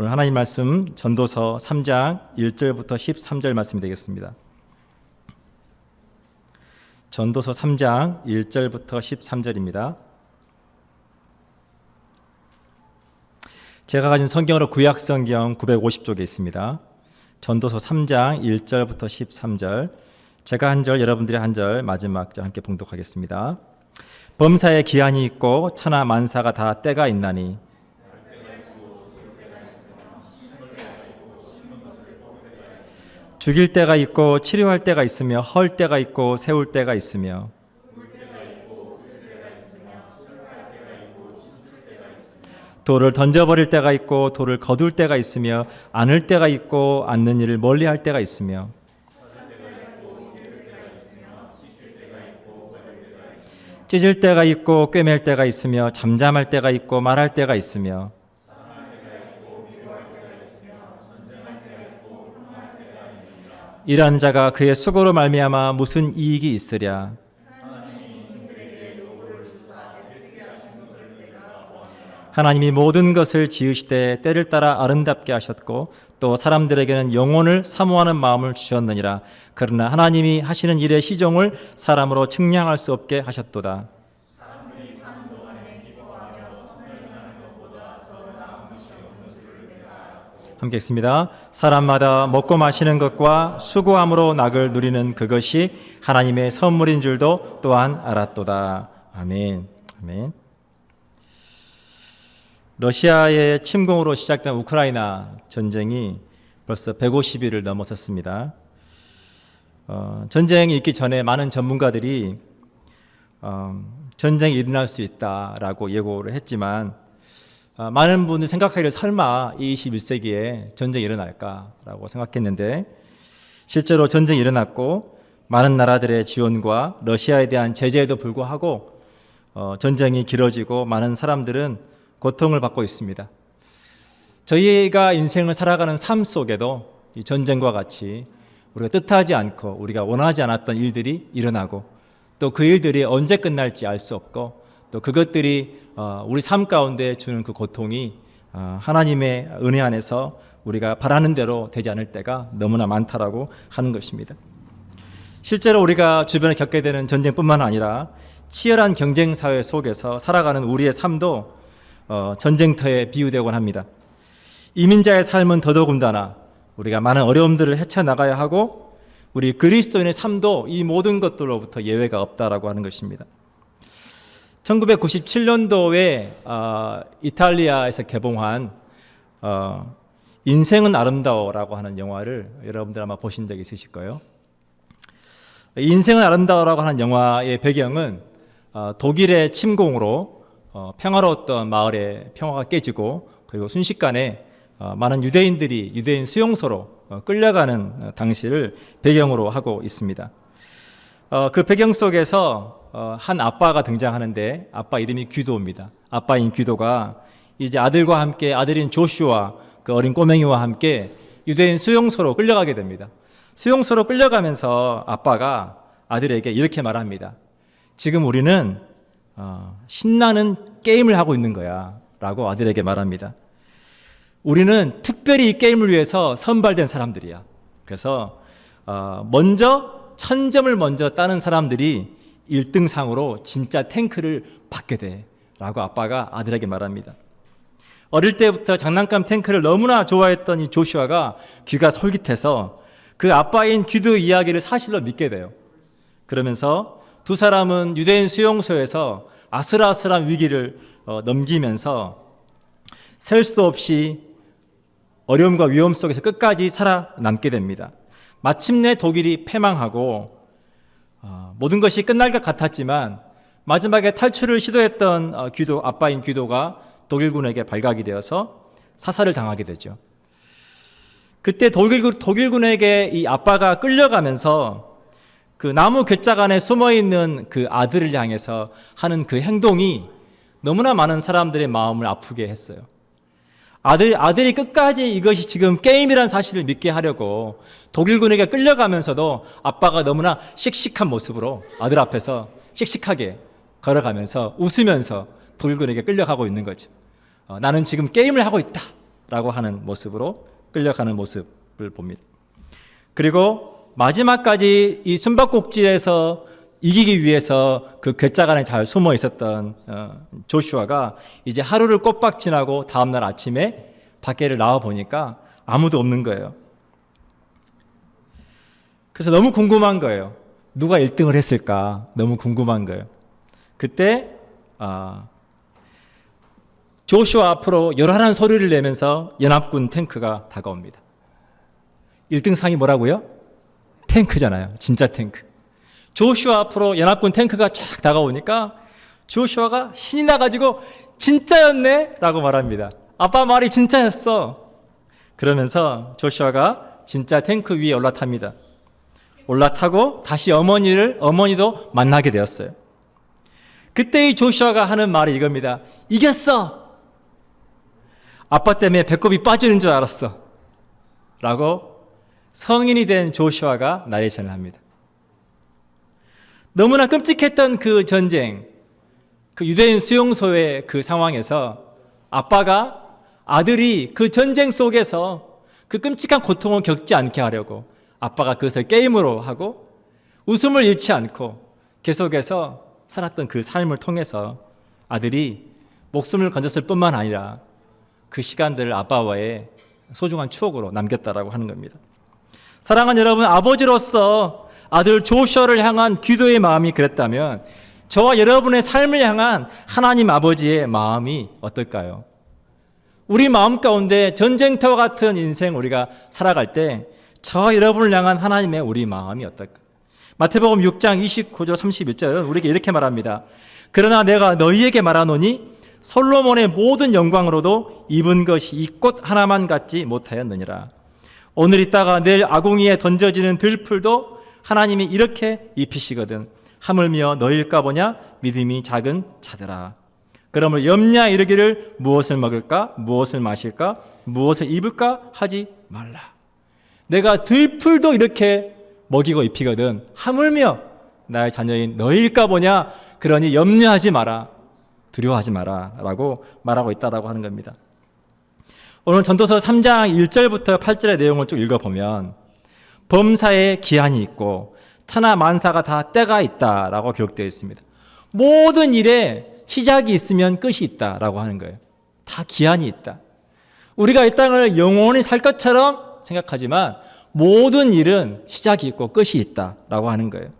오늘 하나님 말씀 전도서 3장 1절부터 13절 말씀이 되겠습니다. 전도서 3장 1절부터 13절입니다. 제가 가진 성경으로 구약 성경 950쪽에 있습니다. 전도서 3장 1절부터 13절. 제가 한 절, 여러분들이 한 절, 마지막 절 함께 봉독하겠습니다. 범사에 기한이 있고 천하 만사가 다 때가 있나니 죽일 때가 있고 치료할 때가 있으며 헐 때가 있고 세울 때가 있으며 돌을 던져버릴 때가 있고 돌을 거둘 때가 있으며 안을 때가 있고 앉는 일을 멀리할 때가 있으며 찢을 때가 있고 꿰맬 때가 있으며 잠잠할 때가 있고 말할 때가 있으며 이러한 자가 그의 수고로 말미암아 무슨 이익이 있으랴? 하나님이 모든 것을 지으시되 때를 따라 아름답게 하셨고 또 사람들에게는 영혼을 사모하는 마음을 주셨느니라. 그러나 하나님이 하시는 일의 시종을 사람으로 측량할 수 없게 하셨도다 함께 읽습니다. 사람마다 먹고 마시는 것과 수고함으로 낙을 누리는 그것이 하나님의 선물인 줄도 또한 알았도다. 아멘. 아멘. 러시아의 침공으로 시작된 우크라이나 전쟁이 벌써 150일을 넘어섰습니다. 어, 전쟁이 있기 전에 많은 전문가들이 어, 전쟁이 일어날 수 있다라고 예고를 했지만 어, 많은 분들이 생각하기를 설마 이 21세기에 전쟁이 일어날까라고 생각했는데 실제로 전쟁이 일어났고 많은 나라들의 지원과 러시아에 대한 제재에도 불구하고 어, 전쟁이 길어지고 많은 사람들은 고통을 받고 있습니다. 저희가 인생을 살아가는 삶 속에도 이 전쟁과 같이 우리가 뜻하지 않고 우리가 원하지 않았던 일들이 일어나고 또 그 일들이 언제 끝날지 알 수 없고 또 그것들이 어, 우리 삶 가운데 주는 그 고통이 어, 하나님의 은혜 안에서 우리가 바라는 대로 되지 않을 때가 너무나 많다라고 하는 것입니다. 실제로 우리가 주변에 겪게 되는 전쟁뿐만 아니라 치열한 경쟁 사회 속에서 살아가는 우리의 삶도 어, 전쟁터에 비유되곤 합니다. 이민자의 삶은 더더군다나 우리가 많은 어려움들을 헤쳐나가야 하고 우리 그리스도인의 삶도 이 모든 것들로부터 예외가 없다라고 하는 것입니다. 1997년도에 어, 이탈리아에서 개봉한 어, 인생은 아름다워라고 하는 영화를 여러분들 아마 보신 적 있으실 거예요. 인생은 아름다워라고 하는 영화의 배경은 어, 독일의 침공으로 어, 평화로웠던 마을의 평화가 깨지고 그리고 순식간에 어, 많은 유대인들이 유대인 수용소로 어, 끌려가는 어, 당시를 배경으로 하고 있습니다. 어, 그 배경 속에서 어, 한 아빠가 등장하는데 아빠 이름이 귀도입니다. 아빠인 귀도가 이제 아들과 함께 아들인 조슈아 그 어린 꼬맹이와 함께 유대인 수용소로 끌려가게 됩니다. 수용소로 끌려가면서 아빠가 아들에게 이렇게 말합니다. 지금 우리는 어, 신나는 게임을 하고 있는 거야. 라고 아들에게 말합니다. 우리는 특별히 이 게임을 위해서 선발된 사람들이야. 그래서 어, 먼저 천 점을 먼저 따는 사람들이 1등 상으로 진짜 탱크를 받게 돼. 라고 아빠가 아들에게 말합니다. 어릴 때부터 장난감 탱크를 너무나 좋아했던 이 조슈아가 귀가 솔깃해서 그 아빠인 귀도 이야기를 사실로 믿게 돼요. 그러면서 두 사람은 유대인 수용소에서 아슬아슬한 위기를 어, 넘기면서 셀 수도 없이 어려움과 위험 속에서 끝까지 살아남게 됩니다. 마침내 독일이 패망하고 어, 모든 것이 끝날 것 같았지만 마지막에 탈출을 시도했던 어, 귀도 아빠인 귀도가 독일군에게 발각이 되어서 사살을 당하게 되죠. 그때 독일, 독일군에게 이 아빠가 끌려가면서 그 나무 괴짝 안에 숨어 있는 그 아들을 향해서 하는 그 행동이 너무나 많은 사람들의 마음을 아프게 했어요. 아들, 아들이 끝까지 이것이 지금 게임이라는 사실을 믿게 하려고 독일군에게 끌려가면서도 아빠가 너무나 씩씩한 모습으로 아들 앞에서 씩씩하게 걸어가면서 웃으면서 독일군에게 끌려가고 있는 거죠. 어, 나는 지금 게임을 하고 있다. 라고 하는 모습으로 끌려가는 모습을 봅니다. 그리고 마지막까지 이 숨바꼭질에서 이기기 위해서 그 괴짝 안에 잘 숨어 있었던 어, 조슈아가 이제 하루를 꼬박 지나고 다음날 아침에 밖에를 나와 보니까 아무도 없는 거예요. 그래서 너무 궁금한 거예요. 누가 1등을 했을까? 너무 궁금한 거예요. 그때 아, 조슈아 앞으로 요란한 소리를 내면서 연합군 탱크가 다가옵니다. 1등 상이 뭐라고요? 탱크잖아요. 진짜 탱크. 조슈아 앞으로 연합군 탱크가 쫙 다가오니까 조슈아가 신이 나가지고 진짜였네? 라고 말합니다. 아빠 말이 진짜였어. 그러면서 조슈아가 진짜 탱크 위에 올라탑니다. 올라타고 다시 어머니를, 어머니도 만나게 되었어요. 그때 이 조슈아가 하는 말이 이겁니다. 이겼어! 아빠 때문에 배꼽이 빠지는 줄 알았어. 라고 성인이 된 조슈아가 나레이션을 합니다. 너무나 끔찍했던 그 전쟁, 그 유대인 수용소의 그 상황에서 아빠가 아들이 그 전쟁 속에서 그 끔찍한 고통을 겪지 않게 하려고 아빠가 그것을 게임으로 하고 웃음을 잃지 않고 계속해서 살았던 그 삶을 통해서 아들이 목숨을 건졌을 뿐만 아니라 그 시간들을 아빠와의 소중한 추억으로 남겼다라고 하는 겁니다. 사랑하는 여러분, 아버지로서 아들 조슈아를 향한 기도의 마음이 그랬다면 저와 여러분의 삶을 향한 하나님 아버지의 마음이 어떨까요? 우리 마음 가운데 전쟁터와 같은 인생 우리가 살아갈 때 저와 여러분을 향한 하나님의 우리 마음이 어떨까? 마태복음 6장 29절 31절은 우리에게 이렇게 말합니다. 그러나 내가 너희에게 말하노니 솔로몬의 모든 영광으로도 입은 것이 이 꽃 하나만 같지 못하였느니라. 오늘 있다가 내일 아궁이에 던져지는 들풀도 하나님이 이렇게 입히시거든. 하물며 너일까 보냐 믿음이 작은 자들아. 그러므로 염려 이르기를 무엇을 먹을까 무엇을 마실까 무엇을 입을까 하지 말라. 내가 들풀도 이렇게 먹이고 입히거든. 하물며 나의 자녀인 너일까 보냐 그러니 염려하지 마라. 두려워하지 마라. 라고 말하고 있다라고 하는 겁니다. 오늘 전도서 3장 1절부터 8절의 내용을 쭉 읽어보면 범사에 기한이 있고 천하 만사가 다 때가 있다라고 기록되어 있습니다. 모든 일에 시작이 있으면 끝이 있다라고 하는 거예요. 다 기한이 있다. 우리가 이 땅을 영원히 살 것처럼 생각하지만 모든 일은 시작이 있고 끝이 있다라고 하는 거예요.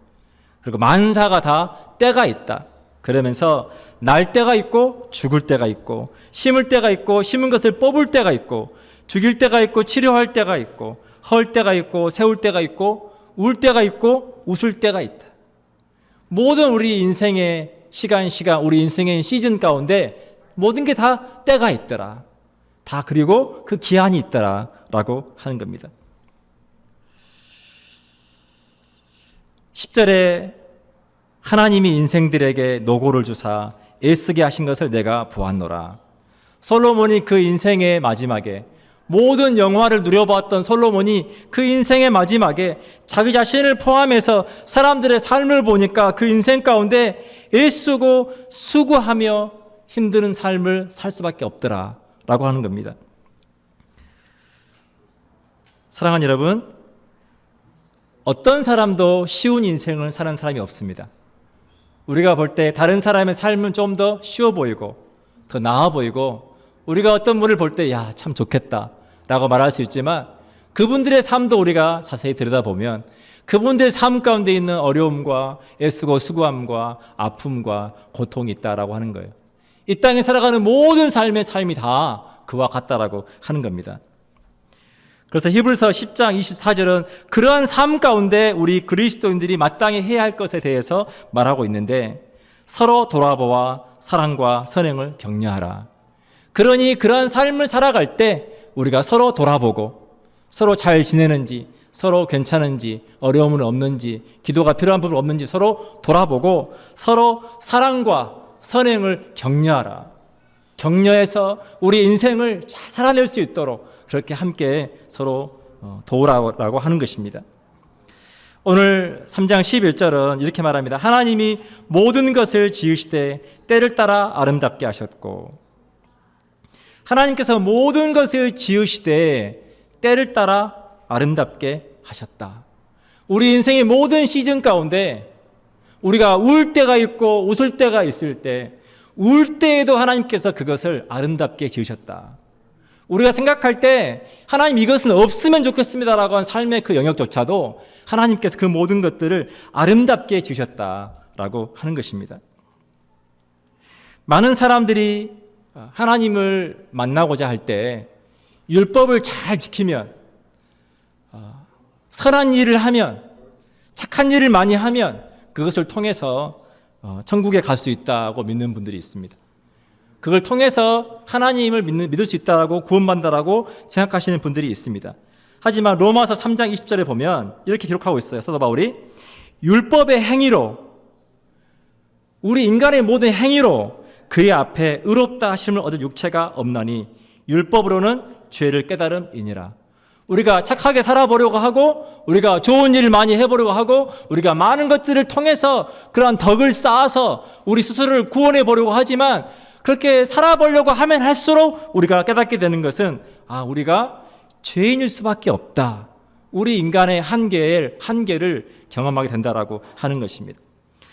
그리고 만사가 다 때가 있다. 그러면서 날 때가 있고 죽을 때가 있고 심을 때가 있고 심은 것을 뽑을 때가 있고 죽일 때가 있고 치료할 때가 있고 헐 때가 있고 세울 때가 있고 울 때가 있고 웃을 때가 있다. 모든 우리 인생의 시간 시간 우리 인생의 시즌 가운데 모든 게 다 때가 있더라. 다 그리고 그 기한이 있더라라고 하는 겁니다. 10절에 하나님이 인생들에게 노고를 주사 애쓰게 하신 것을 내가 보았노라. 솔로몬이 그 인생의 마지막에 모든 영화를 누려보았던 솔로몬이 그 인생의 마지막에 자기 자신을 포함해서 사람들의 삶을 보니까 그 인생 가운데 애쓰고 수고하며 힘드는 삶을 살 수밖에 없더라 라고 하는 겁니다. 사랑하는 여러분, 어떤 사람도 쉬운 인생을 사는 사람이 없습니다. 우리가 볼 때 다른 사람의 삶은 좀 더 쉬워 보이고 더 나아 보이고 우리가 어떤 분을 볼 때 야 참 좋겠다 라고 말할 수 있지만 그분들의 삶도 우리가 자세히 들여다보면 그분들의 삶 가운데 있는 어려움과 애쓰고 수고함과 아픔과 고통이 있다라고 하는 거예요. 이 땅에 살아가는 모든 삶의 삶이 다 그와 같다라고 하는 겁니다. 그래서 히브리서 10장 24절은 그러한 삶 가운데 우리 그리스도인들이 마땅히 해야 할 것에 대해서 말하고 있는데 서로 돌아보아 사랑과 선행을 격려하라. 그러니 그러한 삶을 살아갈 때 우리가 서로 돌아보고 서로 잘 지내는지 서로 괜찮은지 어려움은 없는지 기도가 필요한 부분 없는지 서로 돌아보고 서로 사랑과 선행을 격려하라. 격려해서 우리 인생을 잘 살아낼 수 있도록 그렇게 함께 서로 어, 도우라고 하는 것입니다. 오늘 3장 11절은 이렇게 말합니다. 하나님이 모든 것을 지으시되 때를 따라 아름답게 하셨고 하나님께서 모든 것을 지으시되 때를 따라 아름답게 하셨다. 우리 인생의 모든 시즌 가운데 우리가 울 때가 있고 웃을 때가 있을 때 울 때에도 하나님께서 그것을 아름답게 지으셨다. 우리가 생각할 때 하나님 이것은 없으면 좋겠습니다라고 한 삶의 그 영역조차도 하나님께서 그 모든 것들을 아름답게 지으셨다라고 하는 것입니다. 많은 사람들이 하나님을 만나고자 할 때 율법을 잘 지키면 어, 선한 일을 하면 착한 일을 많이 하면 그것을 통해서 어, 천국에 갈 수 있다고 믿는 분들이 있습니다. 그걸 통해서 하나님을 믿을 수 있다고 구원받는다라고 생각하시는 분들이 있습니다. 하지만 로마서 3장 20절에 보면 이렇게 기록하고 있어요. 사도 바울이 율법의 행위로 우리 인간의 모든 행위로 그의 앞에 의롭다 하심을 얻을 육체가 없나니 율법으로는 죄를 깨달음이니라. 우리가 착하게 살아보려고 하고 우리가 좋은 일을 많이 해보려고 하고 우리가 많은 것들을 통해서 그러한 덕을 쌓아서 우리 스스로를 구원해 보려고 하지만 그렇게 살아보려고 하면 할수록 우리가 깨닫게 되는 것은 아 우리가 죄인일 수밖에 없다. 우리 인간의 한계를 한계를 경험하게 된다라고 하는 것입니다.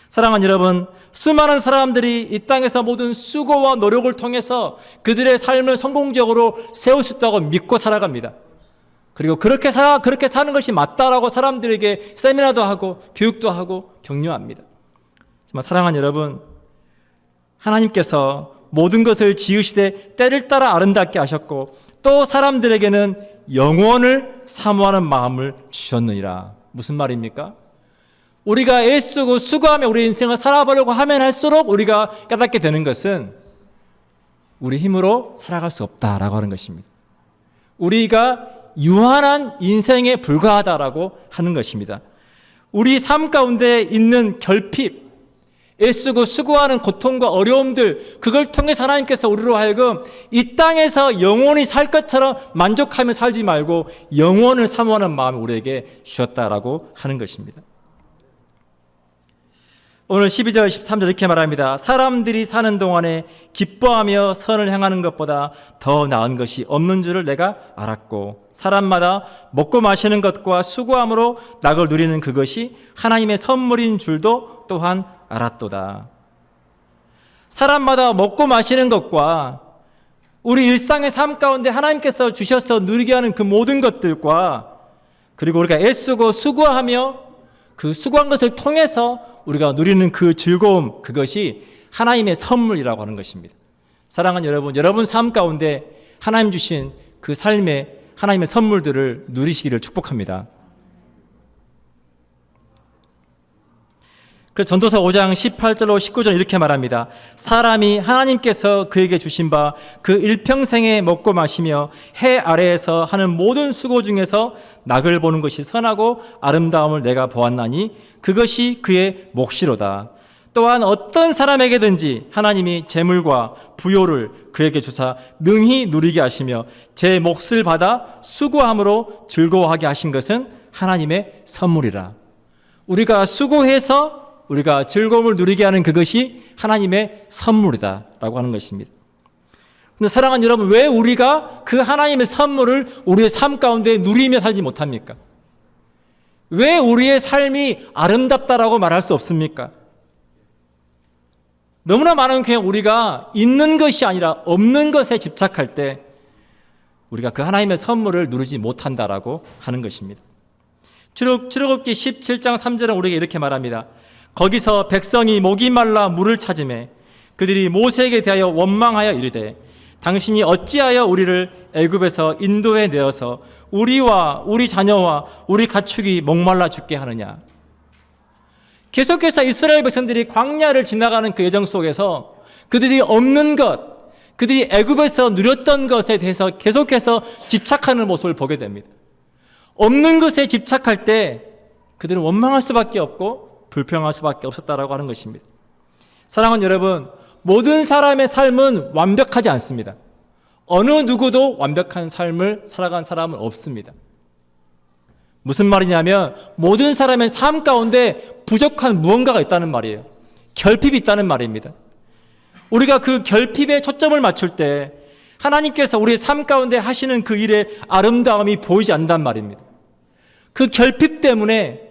사랑하는 여러분, 수많은 사람들이 이 땅에서 모든 수고와 노력을 통해서 그들의 삶을 성공적으로 세울 수 있다고 믿고 살아갑니다. 그리고 그렇게 살아 그렇게 사는 것이 맞다라고 사람들에게 세미나도 하고 교육도 하고 격려합니다. 정말 사랑하는 여러분, 하나님께서 모든 것을 지으시되 때를 따라 아름답게 하셨고 또 사람들에게는 영원을 사모하는 마음을 주셨느니라. 무슨 말입니까? 우리가 애쓰고 수고하며 우리 인생을 살아보려고 하면 할수록 우리가 깨닫게 되는 것은 우리 힘으로 살아갈 수 없다라고 하는 것입니다. 우리가 유한한 인생에 불과하다라고 하는 것입니다. 우리 삶 가운데 있는 결핍, 애쓰고 수고하는 고통과 어려움들, 그걸 통해 하나님께서 우리로 하여금 이 땅에서 영원히 살 것처럼 만족하며 살지 말고 영원을 사모하는 마음을 우리에게 주셨다라고 하는 것입니다. 오늘 12절, 13절 이렇게 말합니다. 사람들이 사는 동안에 기뻐하며 선을 행하는 것보다 더 나은 것이 없는 줄을 내가 알았고, 사람마다 먹고 마시는 것과 수고함으로 낙을 누리는 그것이 하나님의 선물인 줄도 또한 알았도다. 사람마다 먹고 마시는 것과 우리 일상의 삶 가운데 하나님께서 주셔서 누리게 하는 그 모든 것들과 그리고 우리가 애쓰고 수고하며 그 수고한 것을 통해서 우리가 누리는 그 즐거움 그것이 하나님의 선물이라고 하는 것입니다. 사랑하는 여러분, 여러분 삶 가운데 하나님 주신 그 삶의 하나님의 선물들을 누리시기를 축복합니다. 그래서 전도서 5장 18절로 19절 이렇게 말합니다. 사람이 하나님께서 그에게 주신 바 그 일평생에 먹고 마시며 해 아래에서 하는 모든 수고 중에서 낙을 보는 것이 선하고 아름다움을 내가 보았나니 그것이 그의 몫이로다. 또한 어떤 사람에게든지 하나님이 재물과 부요를 그에게 주사 능히 누리게 하시며 제 몫을 받아 수고함으로 즐거워하게 하신 것은 하나님의 선물이라. 우리가 수고해서 우리가 즐거움을 누리게 하는 그것이 하나님의 선물이다라고 하는 것입니다. 근데 사랑하는 여러분, 왜 우리가 그 하나님의 선물을 우리의 삶 가운데 누리며 살지 못합니까? 왜 우리의 삶이 아름답다라고 말할 수 없습니까? 너무나 많은 그냥 우리가 있는 것이 아니라 없는 것에 집착할 때 우리가 그 하나님의 선물을 누리지 못한다라고 하는 것입니다. 출애굽 출애굽기 17장 3절은 우리에게 이렇게 말합니다. 거기서 백성이 목이 말라 물을 찾음에 그들이 모세에게 대하여 원망하여 이르되 당신이 어찌하여 우리를 애굽에서 인도해 내어서 우리와 우리 자녀와 우리 가축이 목말라 죽게 하느냐 계속해서 이스라엘 백성들이 광야를 지나가는 그 여정 속에서 그들이 없는 것 그들이 애굽에서 누렸던 것에 대해서 계속해서 집착하는 모습을 보게 됩니다. 없는 것에 집착할 때 그들은 원망할 수밖에 없고 불평할 수밖에 없었다라고 하는 것입니다. 사랑하는 여러분, 모든 사람의 삶은 완벽하지 않습니다. 어느 누구도 완벽한 삶을 살아간 사람은 없습니다. 무슨 말이냐면 모든 사람의 삶 가운데 부족한 무언가가 있다는 말이에요. 결핍이 있다는 말입니다. 우리가 그 결핍에 초점을 맞출 때 하나님께서 우리의 삶 가운데 하시는 그 일의 아름다움이 보이지 않는단 말입니다. 그 결핍 때문에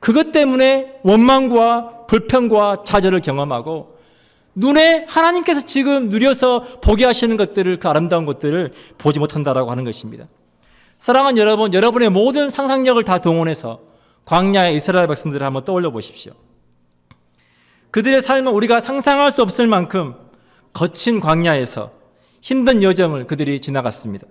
그것 때문에 원망과 불평과 좌절을 경험하고 눈에 하나님께서 지금 누려서 보게 하시는 것들을 그 아름다운 것들을 보지 못한다라고 하는 것입니다. 사랑하는 여러분, 여러분의 모든 상상력을 다 동원해서 광야의 이스라엘 백성들을 한번 떠올려 보십시오. 그들의 삶은 우리가 상상할 수 없을 만큼 거친 광야에서 힘든 여정을 그들이 지나갔습니다.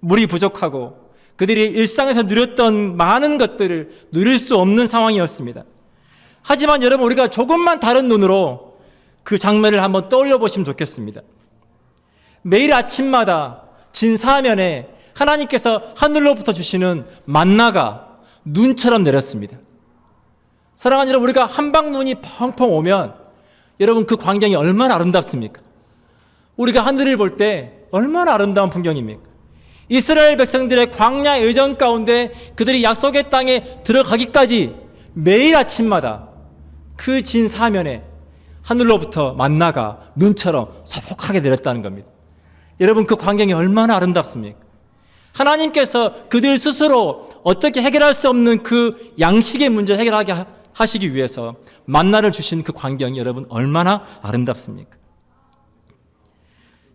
물이 부족하고 그들이 일상에서 누렸던 많은 것들을 누릴 수 없는 상황이었습니다. 하지만 여러분 우리가 조금만 다른 눈으로 그 장면을 한번 떠올려 보시면 좋겠습니다. 매일 아침마다 진사면에 하나님께서 하늘로부터 주시는 만나가 눈처럼 내렸습니다. 사랑하는 여러분, 우리가 한방 눈이 펑펑 오면 여러분 그 광경이 얼마나 아름답습니까? 우리가 하늘을 볼 때 얼마나 아름다운 풍경입니까? 이스라엘 백성들의 광야 의정 가운데 그들이 약속의 땅에 들어가기까지 매일 아침마다 그 진 사면에 하늘로부터 만나가 눈처럼 소복하게 내렸다는 겁니다. 여러분 그 광경이 얼마나 아름답습니까? 하나님께서 그들 스스로 어떻게 해결할 수 없는 그 양식의 문제를 해결하게 하- 하시기 위해서 만나를 주신 그 광경이 여러분 얼마나 아름답습니까?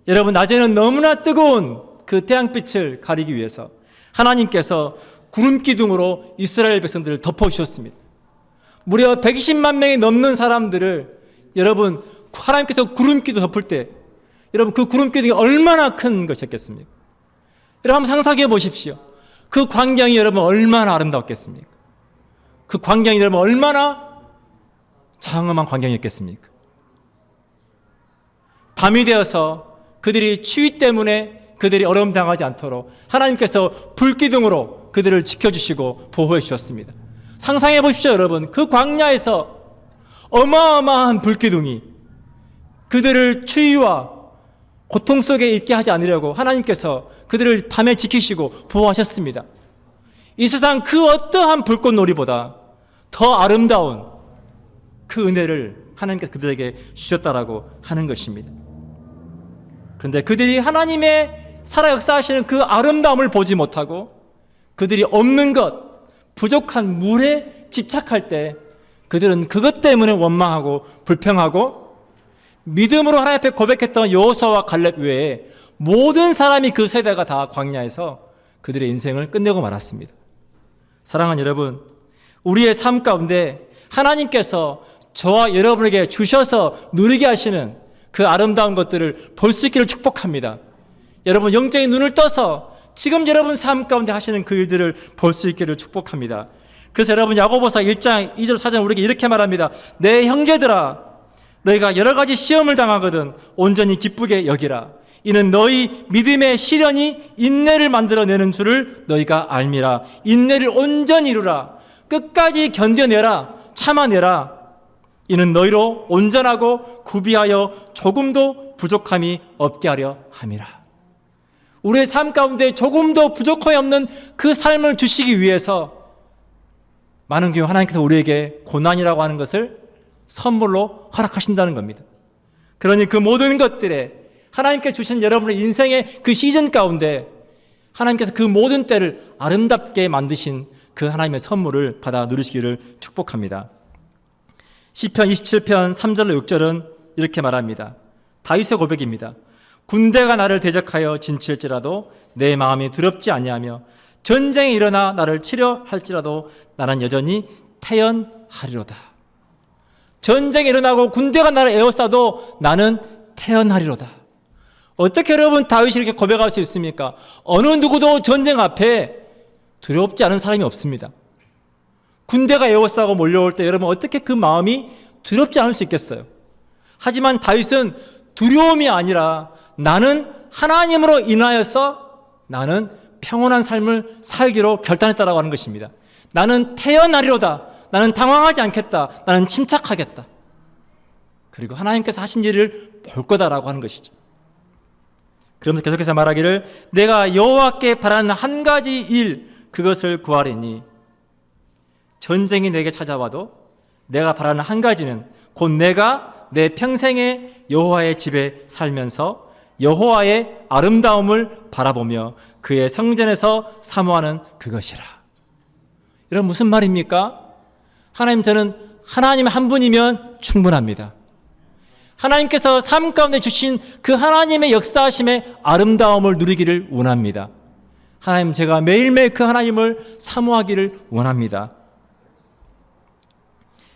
여러분 낮에는 너무나 뜨거운 그 태양빛을 가리기 위해서 하나님께서 구름 기둥으로 이스라엘 백성들을 덮어 주셨습니다. 무려 120만 명이 넘는 사람들을 여러분 하나님께서 구름 기둥 덮을 때 여러분 그 구름 기둥이 얼마나 큰 것이었겠습니까? 여러분 한번 상상해 보십시오. 그 광경이 여러분 얼마나 아름다웠겠습니까? 그 광경이 여러분 얼마나 장엄한 광경이었겠습니까? 밤이 되어서 그들이 추위 때문에 그들이 어려움 당하지 않도록 하나님께서 불기둥으로 그들을 지켜주시고 보호해 주셨습니다. 상상해 보십시오, 여러분. 그 광야에서 어마어마한 불기둥이 그들을 추위와 고통 속에 있게 하지 않으려고 하나님께서 그들을 밤에 지키시고 보호하셨습니다. 이 세상 그 어떠한 불꽃놀이보다 더 아름다운 그 은혜를 하나님께서 그들에게 주셨다라고 하는 것입니다. 그런데 그들이 하나님의 살아 역사하시는 그 아름다움을 보지 못하고 그들이 없는 것, 부족한 물에 집착할 때 그들은 그것 때문에 원망하고 불평하고 믿음으로 하나님 앞에 고백했던 여호수아와 갈렙 외에 모든 사람이 그 세대가 다 광야에서 그들의 인생을 끝내고 말았습니다. 사랑하는 여러분, 우리의 삶 가운데 하나님께서 저와 여러분에게 주셔서 누리게 하시는 그 아름다운 것들을 볼 수 있기를 축복합니다. 여러분 영적인 눈을 떠서 지금 여러분 삶 가운데 하시는 그 일들을 볼 수 있기를 축복합니다. 그래서 여러분 야고보서 1장 2절 4절 우리에게 이렇게 말합니다. 내 형제들아 너희가 여러 가지 시험을 당하거든 온전히 기쁘게 여기라. 이는 너희 믿음의 시련이 인내를 만들어내는 줄을 너희가 알미라. 인내를 온전히 이루라. 끝까지 견뎌내라. 참아내라. 이는 너희로 온전하고 구비하여 조금도 부족함이 없게 하려 함이라. 우리의 삶 가운데 조금도 부족함이 없는 그 삶을 주시기 위해서 많은 경우 하나님께서 우리에게 고난이라고 하는 것을 선물로 허락하신다는 겁니다. 그러니 그 모든 것들에 하나님께 주신 여러분의 인생의 그 시즌 가운데 하나님께서 그 모든 때를 아름답게 만드신 그 하나님의 선물을 받아 누리시기를 축복합니다. 시편 27편 3절로 6절은 이렇게 말합니다. 다윗의 고백입니다. 군대가 나를 대적하여 진칠지라도 내 마음이 두렵지 아니하며 전쟁이 일어나 나를 치려 할지라도 나는 여전히 태연하리로다. 전쟁이 일어나고 군대가 나를 에워싸도 나는 태연하리로다. 어떻게 여러분 다윗이 이렇게 고백할 수 있습니까? 어느 누구도 전쟁 앞에 두렵지 않은 사람이 없습니다. 군대가 에워싸고 몰려올 때 여러분 어떻게 그 마음이 두렵지 않을 수 있겠어요? 하지만 다윗은 두려움이 아니라 나는 하나님으로 인하여서 나는 평온한 삶을 살기로 결단했다라고 하는 것입니다. 나는 태어나리로다. 나는 당황하지 않겠다. 나는 침착하겠다. 그리고 하나님께서 하신 일을 볼 거다라고 하는 것이죠. 그러면서 계속해서 말하기를 내가 여호와께 바라는 한 가지 일 그것을 구하리니 전쟁이 내게 찾아와도 내가 바라는 한 가지는 곧 내가 내 평생에 여호와의 집에 살면서 여호와의 아름다움을 바라보며 그의 성전에서 사모하는 그것이라. 이런 무슨 말입니까? 하나님 저는 하나님 한 분이면 충분합니다. 하나님께서 삶 가운데 주신 그 하나님의 역사하심의 아름다움을 누리기를 원합니다. 하나님 제가 매일매일 그 하나님을 사모하기를 원합니다.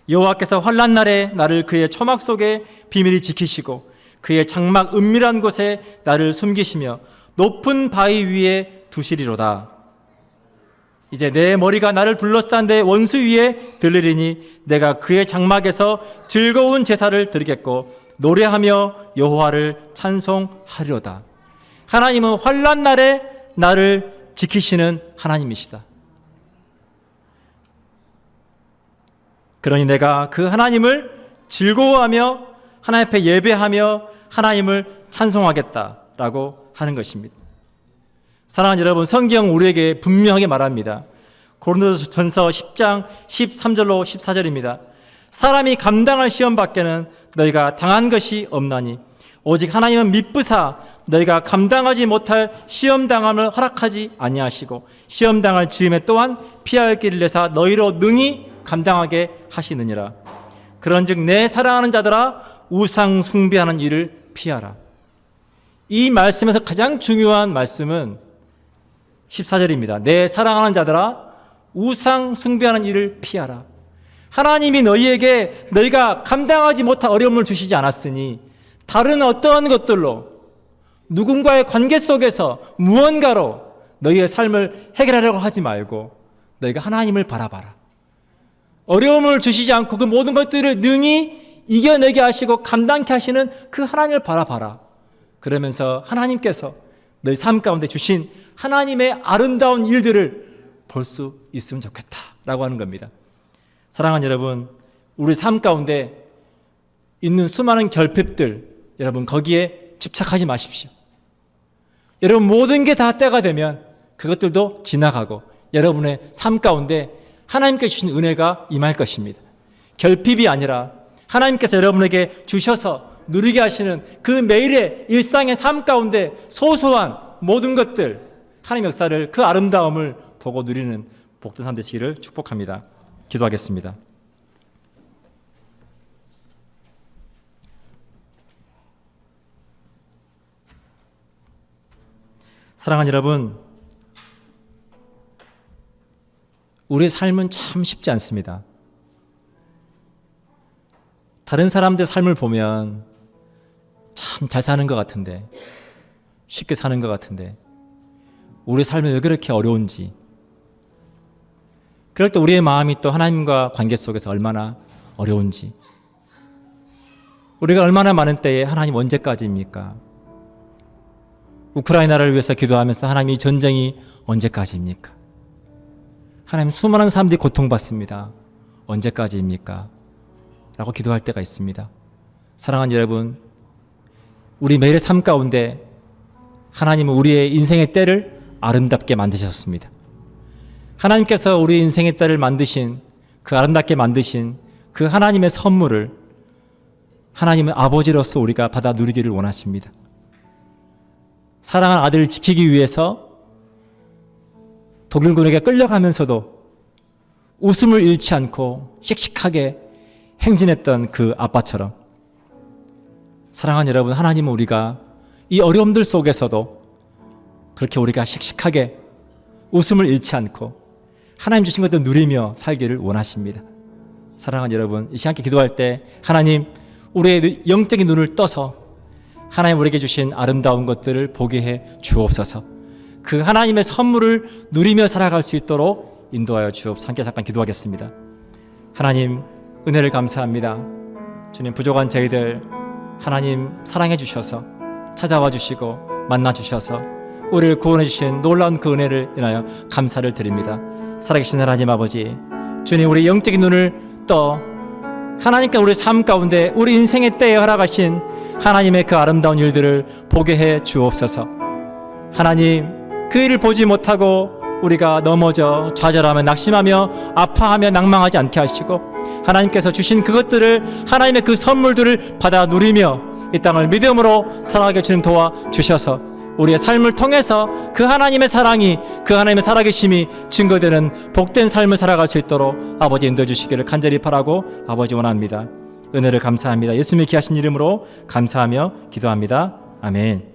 여호와께서 환란 날에 나를 그의 초막 속에 비밀히 지키시고 그의 장막 은밀한 곳에 나를 숨기시며 높은 바위 위에 두시리로다. 이제 내 머리가 나를 둘러싼 데 원수 위에 들리리니 내가 그의 장막에서 즐거운 제사를 드리겠고 노래하며 여호와를 찬송하리로다. 하나님은 환란 날에 나를 지키시는 하나님이시다. 그러니 내가 그 하나님을 즐거워하며 하나님 앞에 예배하며 하나님을 찬송하겠다라고 하는 것입니다. 사랑하는 여러분, 성경 우리에게 분명하게 말합니다. 고린도전서 10장 13절로 14절입니다. 사람이 감당할 시험 밖에는 너희가 당한 것이 없나니 오직 하나님은 미쁘사 너희가 감당하지 못할 시험 당함을 허락하지 아니하시고 시험 당할 즈음에 또한 피할 길을 내사 너희로 능히 감당하게 하시느니라. 그런즉 내 사랑하는 자들아 우상 숭배하는 일을 피하라. 이 말씀에서 가장 중요한 말씀은 14절입니다. 내 사랑하는 자들아 우상 숭배하는 일을 피하라. 하나님이 너희에게 너희가 감당하지 못할 어려움을 주시지 않았으니 다른 어떠한 것들로 누군가의 관계 속에서 무언가로 너희의 삶을 해결하려고 하지 말고 너희가 하나님을 바라봐라. 어려움을 주시지 않고 그 모든 것들을 능히 이겨내게 하시고 감당케 하시는 그 하나님을 바라봐라. 그러면서 하나님께서 너희 삶 가운데 주신 하나님의 아름다운 일들을 볼 수 있으면 좋겠다 라고 하는 겁니다. 사랑하는 여러분, 우리 삶 가운데 있는 수많은 결핍들, 여러분 거기에 집착하지 마십시오. 여러분 모든 게 다 때가 되면 그것들도 지나가고 여러분의 삶 가운데 하나님께 주신 은혜가 임할 것입니다. 결핍이 아니라 하나님께서 여러분에게 주셔서 누리게 하시는 그 매일의 일상의 삶 가운데 소소한 모든 것들 하나님 역사를 그 아름다움을 보고 누리는 복된 삶 되시기를 축복합니다. 기도하겠습니다. 사랑하는 여러분, 우리의 삶은 참 쉽지 않습니다. 다른 사람들 삶을 보면 참 잘 사는 것 같은데, 쉽게 사는 것 같은데, 우리 삶이 왜 그렇게 어려운지, 그럴 때 우리의 마음이 또 하나님과 관계 속에서 얼마나 어려운지, 우리가 얼마나 많은 때에 하나님 언제까지입니까? 우크라이나를 위해서 기도하면서 하나님 이 전쟁이 언제까지입니까? 하나님 수많은 사람들이 고통받습니다. 언제까지입니까? 라고 기도할 때가 있습니다. 사랑하는 여러분, 우리 매일의 삶 가운데 하나님은 우리의 인생의 때를 아름답게 만드셨습니다. 하나님께서 우리 인생의 때를 만드신 그 아름답게 만드신 그 하나님의 선물을 하나님은 아버지로서 우리가 받아 누리기를 원하십니다. 사랑하는 아들을 지키기 위해서 독일군에게 끌려가면서도 웃음을 잃지 않고 씩씩하게 행진했던 그 아빠처럼 사랑하는 여러분 하나님은 우리가 이 어려움들 속에서도 그렇게 우리가 씩씩하게 웃음을 잃지 않고 하나님 주신 것들 누리며 살기를 원하십니다. 사랑하는 여러분 이 시간께 기도할 때 하나님 우리의 영적인 눈을 떠서 하나님 우리에게 주신 아름다운 것들을 보게 해 주옵소서. 그 하나님의 선물을 누리며 살아갈 수 있도록 인도하여 주옵소서. 함께 잠깐 기도하겠습니다. 하나님 은혜를 감사합니다. 주님 부족한 저희들 하나님 사랑해 주셔서 찾아와 주시고 만나 주셔서 우리를 구원해 주신 놀라운 그 은혜를 인하여 감사를 드립니다. 살아계신 하나님 아버지 주님 우리 영적인 눈을 떠 하나님께 우리 삶 가운데 우리 인생의 때에 허락하신 하나님의 그 아름다운 일들을 보게 해 주옵소서. 하나님, 그 일을 보지 못하고 우리가 넘어져 좌절하며 낙심하며 아파하며 낭망하지 않게 하시고 하나님께서 주신 그것들을 하나님의 그 선물들을 받아 누리며 이 땅을 믿음으로 살아가게 주님 도와 주셔서 우리의 삶을 통해서 그 하나님의 사랑이 그 하나님의 살아계심이 증거되는 복된 삶을 살아갈 수 있도록 아버지 인도해 주시기를 간절히 바라고 아버지 원합니다. 은혜를 감사합니다. 예수님의 귀하신 이름으로 감사하며 기도합니다. 아멘.